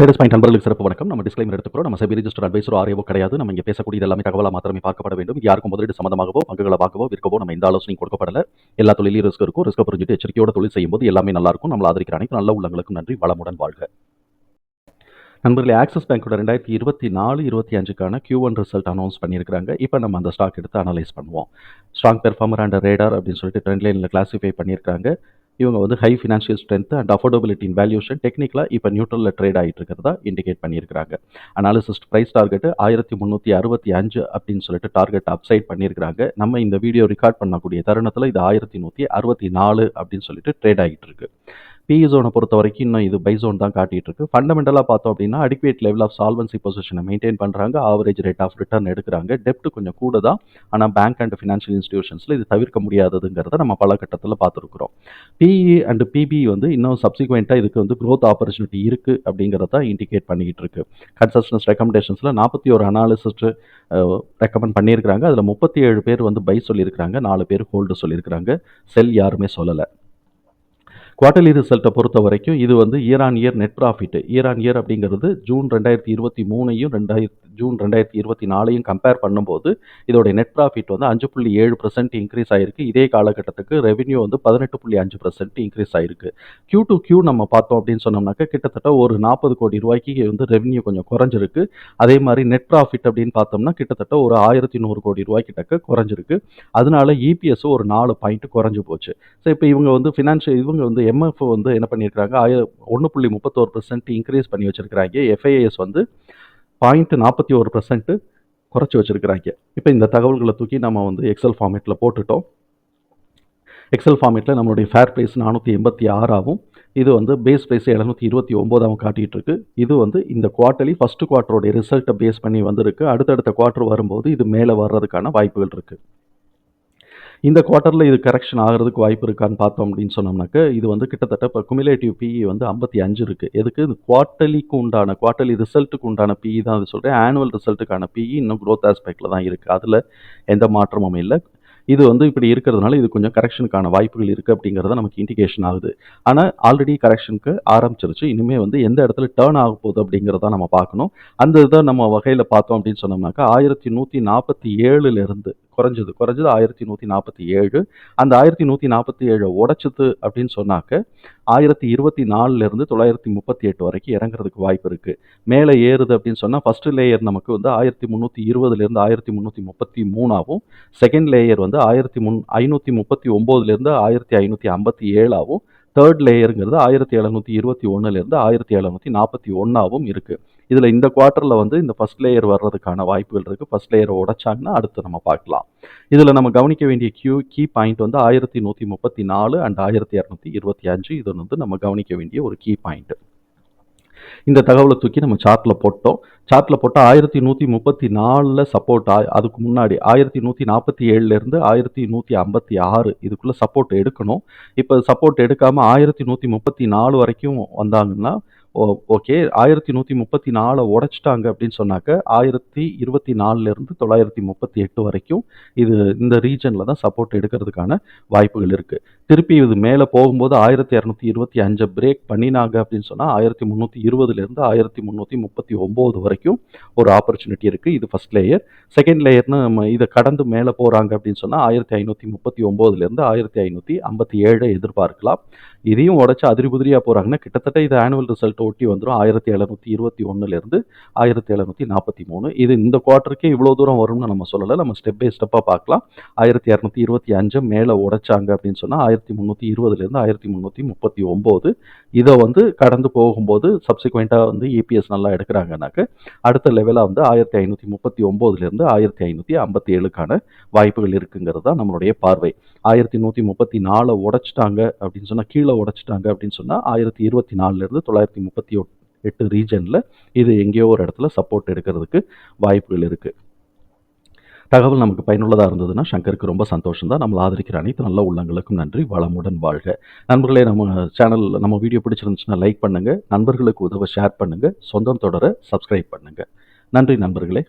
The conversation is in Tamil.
ட்ரேடர்ஸ் பாயிண்ட் நண்பர்களுக்கு சிறப்பு வணக்கம். நம்ம டிஸ்க்ளைமர் எடுத்துக்கிறோம். நம்ம செபி ரிஜிஸ்டர் அட்வைசர் ஆரியவோ கிடையாது. நம்ம இங்கே பேசக்கூடிய எல்லாமே தகவலாக மாத்திரமே பார்க்கப்பட வேண்டும். இது யாருக்கும் முதலீடு சம்மந்தமாகவோ பங்குகளை வாங்கவோ விற்கவோ நம்ம இந்த ஆலோசனை கொடுக்கப்படல. எல்லா தொழிலையும் ரிஸ்க் இருக்கும். ரிஸ்க் புரிஞ்சுட்டு எச்சரிக்கையோட தொழில் செய்யும்போது எல்லாமே நல்லா இருக்கும். நம்மள ஆதரிக்கிற அனைத்து நல்ல உள்ளங்களுக்கும் நன்றி. வளமுடன் வாழ்க. நண்பர்களே ஆக்சிஸ் பேங்கோட ரெண்டாயிரத்தி இருபத்தி நாலு இருபத்தி அஞ்சுக்கான கியூ ஒன் ரிசல்ட் அனௌன்ஸ் பண்ணியிருக்காங்க இப்போ நம்ம அந்த ஸ்டாக் எடுத்து அனலைஸ் பண்ணுவோம். ஸ்ட்ராங் பெர்ஃபார்மர் அண்ட் ரேடார் அப்படின்னு சொல்லிட்டு ட்ரெண்ட் லைனில் கிளாஸிஃபை பண்ணியிருக்காங்க இவங்க வந்து high financial strength and affordability in valuation டெக்னிக்கலாக இப்போ நியூட்ரலில் ட்ரேட் ஆகிட்டு இருக்கிறதா இண்டிகேட் பண்ணியிருக்காங்க அனாலிசிஸ் ப்ரைஸ் டார்கெட் ஆயிரத்தி முந்நூற்றி அறுபத்தி அஞ்சு அப்படின்னு சொல்லிட்டு டார்கெட் அப்சைட் பண்ணியிருக்காங்க நம்ம இந்த வீடியோ ரெக்கார்ட் பண்ணக்கூடிய தருணத்தில் இது ஆயிரத்தி நூற்றி அறுபத்தி நாலு அப்படின்னு சொல்லிட்டு ட்ரேட் ஆகிட்டு இருக்கு. பிஇ ஜோனை பொறுத்த வரைக்கும் இன்னும் இது பை ஜோன் தான் காட்டிட்டு இருக்கு ஃபண்டமெண்டலாக பார்த்தோம் அப்படின்னா அடிக்குவேட் லெவல் ஆஃப் சால்வன்சி பொசிஷனை மெயின்டைன் பண்ணுறாங்க ஆவரேஜ் ரேட் ஆஃப் ரிட்டர்ன் எடுக்கிறாங்க. டெப்ட் கொஞ்சம் கூட தான் ஆனால் பேங்க் அண்ட் ஃபினான்ஷியல் இன்ஸ்டியூஷன்ஸில் இது தவிர்க்க முடியாததுங்கிறத நம்ம பல கட்டத்தில் பார்த்துருக்குறோம். பிஇ அண்ட் பிபி வந்து இன்னும் சப்சிக்வெண்ட்டாக இதுக்கு வந்து க்ரோத் ஆப்பர்ச்சுனிட்டி இருக்குது அப்படிங்கிறத இண்டிகேட் பண்ணிக்கிட்டு இருக்கு. கன்சல்டன்ஸ் ரெக்கமெண்டேஷன்ஸில் நாற்பத்தி ஒரு அனாலிசிஸ்ட் ரெக்கமெண்ட் பண்ணியிருக்கிறாங்க. அதில் முப்பத்தி ஏழு பேர் வந்து பை சொல்லியிருக்கிறாங்க. நாலு பேர் ஹோல்டு சொல்லியிருக்கிறாங்க. செல் யாருமே சொல்லலை. குவார்டர்லி ரிசல்ட்டை பொறுத்த வரைக்கும் இது வந்து year on year net profit year on year அப்படிங்கிறது ஜூன் ரெண்டாயிரத்தி இருபத்தி மூணையும் ரெண்டாயிரத்தி ஜூன் ரெண்டாயிரத்தி இருபத்தி நாலையும் கம்பேர் பண்ணும்போது இதோடைய நெட் ப்ராஃபிட் வந்து அஞ்சு புள்ளி ஏழு பர்சன்ட் இன்க்ரீஸ் ஆயிருக்கு. இதே காலகட்டத்துக்கு ரெவன்யூ வந்து பதினெட்டு புள்ளி அஞ்சு பர்சன்ட் இன்க்ரீஸ் ஆயிருக்கு. கியூ டு கியூ நம்ம பார்த்தோம் அப்படின்னு சொன்னோம்னாக்க கிட்டத்தட்ட ஒரு நாற்பது கோடி ரூபாய்க்கு வந்து ரெவன்யூ கொஞ்சம் குறைஞ்சிருக்கு. அதே மாதிரி நெட் ப்ராஃபிட் அப்படின்னு பார்த்தோம்னா கிட்டத்தட்ட ஒரு ஆயிரத்தி நூறு கோடி ரூபாய் கிட்டக்க குறைஞ்சிருக்கு. அதனால இபிஎஸ் ஒரு நாலு பாயிண்ட் குறைஞ்சு போச்சு. ஸோ இப்போ இவங்க வந்து ஃபினான்ஷியல் இவங்க வந்து எம்எஃப் வந்து என்ன பண்ணியிருக்காங்க ஆய ஒன்று புள்ளி முப்பத்தோரு பர்சன்ட் இன்க்ரீஸ் பண்ணி வச்சிருக்கிறாங்க. எஃப்ஐஎஸ் வந்து பாயிண்ட் நாற்பத்தி ஒரு பர்சன்ட்டு குறைச்சி வச்சிருக்கிறாங்க. இப்போ இந்த தகவல்களை தூக்கி நம்ம வந்து எக்ஸல் ஃபார்மேட்டில் போட்டுட்டோம். எக்ஸல் ஃபார்மேட்டில் நம்மளுடைய ஃபேர் ப்ரைஸ் நானூற்றி எண்பத்தி ஆறாகவும் இது வந்து பேஸ் ப்ரைஸ் எழுநூற்றி இருபத்தி ஒம்போதாகவும் காட்டிகிட்டு இருக்கு. இது வந்து இந்த குவார்ட்டர்லி ஃபஸ்ட்டு குவார்ட்டருடைய ரிசல்ட்டை பேஸ் பண்ணி வந்திருக்கு. அடுத்தடுத்த குவார்ட்டர் வரும்போது இது மேலே வர்றதுக்கான வாய்ப்புகள் இருக்குது இந்த குவார்ட்டரில் இது கரெக்ஷன் ஆகிறதுக்கு வாய்ப்பு இருக்கான்னு பார்த்தோம் அப்படின்னு சொன்னோம்னாக்க இது வந்து கிட்டத்தட்ட இப்போ குமுலேட்டிவ் பிஇ வந்து ஐம்பத்தி அஞ்சு இருக்குது எதுக்கு? இது குவார்ட்டலிக்கு உண்டான குவார்ட்டலி ரிசல்ட்டுக்கு உண்டான பிஇ தான் அது சொல்கிறேன் ஆனுவல் ரிசல்ட்டுக்கான பிஇ இன்னும் க்ரோத் ஆஸ்பெக்டில் தான் இருக்குது அதில் எந்த மாற்றமும் இல்லை. இது வந்து இப்படி இருக்கிறதுனால இது கொஞ்சம் கரெக்ஷனுக்கான வாய்ப்புகள் இருக்குது அப்படிங்கிறத நமக்கு இண்டிகேஷன் ஆகுது. ஆனால் ஆல்ரெடி கரெக்ஷனுக்கு ஆரம்பிச்சிருச்சு. இனிமேல் வந்து எந்த இடத்துல டேர்ன் ஆக போகுது அப்படிங்கிறத நம்ம பார்க்கணும். அந்த இதை நம்ம வகையில் பார்த்தோம் அப்படின்னு சொன்னோம்னாக்கா ஆயிரத்தி நூற்றி நாற்பத்தி ஏழுலேருந்து குறைஞ்சது. குறைஞ்சது ஆயிரத்தி நூற்றி நாற்பத்தி ஏழு. அந்த ஆயிரத்தி நூற்றி நாற்பத்தி ஏழை உடைச்சது அப்படின்னு சொன்னாக்க ஆயிரத்தி இருபத்தி நாலுலேருந்து தொள்ளாயிரத்தி முப்பத்தி எட்டு வரைக்கும் இறங்குறதுக்கு வாய்ப்பு இருக்குது மேலே ஏறுது அப்படின்னு சொன்னால் ஃபஸ்ட்டு லேயர் நமக்கு வந்து ஆயிரத்தி முந்நூற்றி இருபதுலேருந்து ஆயிரத்தி முந்நூற்றி முப்பத்தி மூணாகவும் செகண்ட் லேயர் வந்து ஆயிரத்தி முன் ஐநூற்றி முப்பத்தி ஒம்போதுலேருந்து ஆயிரத்தி ஐநூற்றி ஐம்பத்தி ஏழாகவும் தேர்ட் லேயருங்கிறது ஆயிரத்தி எழுநூற்றி இருபத்தி ஒன்றுலேருந்து ஆயிரத்தி எழுநூற்றி நாற்பத்தி ஒன்றாவும் இருக்குது இதில் இந்த குவார்ட்டரில் வந்து இந்த ஃபஸ்ட் லேயர் வர்றதுக்கான வாய்ப்புகள் இருக்குது ஃபஸ்ட் லேயரை உடைச்சாங்கன்னா அடுத்து நம்ம பார்க்கலாம். இதில் நம்ம கவனிக்க வேண்டிய கியூ கீ பாயிண்ட் வந்து ஆயிரத்தி நூற்றி முப்பத்தி நாலு அண்ட் ஆயிரத்தி இரநூத்தி இருபத்தி அஞ்சு. இது வந்து நம்ம கவனிக்க வேண்டிய ஒரு கீ பாயிண்ட்டு இந்த தகவலை தூக்கி நம்ம சார்ட்டில் போட்டோம். சார்ட்டில் போட்டால் ஆயிரத்தி நூற்றி முப்பத்தி நாலில் சப்போர்ட் ஆ அதுக்கு முன்னாடி ஆயிரத்தி நூற்றி நாற்பத்தி ஏழுலேருந்து ஆயிரத்தி நூற்றி ஐம்பத்தி ஆறு இதுக்குள்ளே சப்போர்ட் எடுக்கணும். இப்போ சப்போர்ட் எடுக்காமல் ஆயிரத்தி நூற்றி முப்பத்தி நாலு வரைக்கும் வந்தாங்கன்னா ஓகே ஆயிரத்தி நூற்றி முப்பத்தி நாலை உடைச்சிட்டாங்க அப்படின்னு சொன்னாக்க ஆயிரத்தி இருபத்தி நாலுலேருந்து தொள்ளாயிரத்தி முப்பத்தி எட்டு வரைக்கும் இது இந்த ரீஜனில் தான் சப்போர்ட் எடுக்கிறதுக்கான வாய்ப்புகள் இருக்குது திருப்பி இது மேலே போகும்போது ஆயிரத்தி இரநூத்தி இருபத்தி அஞ்சை பிரேக் பண்ணினாங்க அப்படின்னு சொன்னால் ஆயிரத்தி முந்நூற்றி இருபதுலேருந்து ஆயிரத்தி முந்நூற்றி முப்பத்தி ஒம்பது வரைக்கும் ஒரு ஆப்பர்ச்சுனிட்டி இருக்குது இது ஃபஸ்ட் லேயர் செகண்ட் லேயர்னு நம்ம இதை கடந்து மேலே போகிறாங்க அப்படின்னு சொன்னால் ஆயிரத்தி ஐநூற்றி முப்பத்தி ஒம்போதுலேருந்து ஆயிரத்தி ஐநூற்றி ஐம்பத்தி ஏழை எதிர்பார்க்கலாம். இதையும் உடச்சி அதிரி புதிரியாக போகிறாங்கன்னா கிட்டத்தட்ட இது ஆனுவல் ரிசல்ட்டை ஒட்டி வந்துடும் ஆயிரத்தி எழுநூற்றி இருபத்தி ஒன்றுலேருந்து ஆயிரத்தி எழுநூற்றி நாற்பத்தி மூணு. இது இந்த குவார்ட்டருக்கே இவ்வளோ தூரம் வரும்னு நம்ம சொல்லலை. நம்ம ஸ்டெப் பை ஸ்டெப்பாக பார்க்கலாம். ஆயிரத்தி இரநூத்தி இருபத்தி அஞ்சு மேலே உடைச்சாங்க அப்படின்னு சொன்னால் ஆயிரத்தி முந்நூற்றி இருபதுலேருந்து ஆயிரத்தி முந்நூற்றி முப்பத்தி ஒம்பது. இதை வந்து கடந்து போகும்போது சப்சிக்வெண்ட்டாக வந்து இபிஎஸ் நல்லா எடுக்கிறாங்கனாக்க அடுத்த லெவலாக வந்து ஆயிரத்தி ஐநூற்றி முப்பத்தி ஒம்போதுலேருந்து ஆயிரத்தி ஐநூற்றி ஐம்பத்தி ஏழுக்கான வாய்ப்புகள் இருக்குங்கிறது தான் நம்மளுடைய பார்வை. ஆயிரத்தி நூற்றி முப்பத்தி நாலை உடைச்சிட்டாங்க அப்படின்னு சொன்னால் கீழே கீழே உடைச்சிட்டாங்க அப்படின்னு சொன்னால் ஆயிரத்தி இருபத்தி நாலுலேருந்து தொள்ளாயிரத்தி முப்பத்தி எட்டு ரீஜனில் இது எங்கேயோ ஒரு இடத்துல சப்போர்ட் எடுக்கிறதுக்கு வாய்ப்புகள் இருக்குது தகவல் நமக்கு பயனுள்ளதாக இருந்ததுன்னா சங்கருக்கு ரொம்ப சந்தோஷம் தான் நம்மளை ஆதரிக்கிற அனைத்து நல்ல உள்ளங்களுக்கும் நன்றி. வளமுடன் வாழ்க. நண்பர்களே நம்ம சேனல் நம்ம வீடியோ பிடிச்சிருந்துச்சுன்னா லைக் பண்ணுங்கள் நண்பர்களுக்கு உதவ ஷேர் பண்ணுங்கள் சொந்தம் தொடர சப்ஸ்கிரைப் பண்ணுங்கள் நன்றி நண்பர்களே.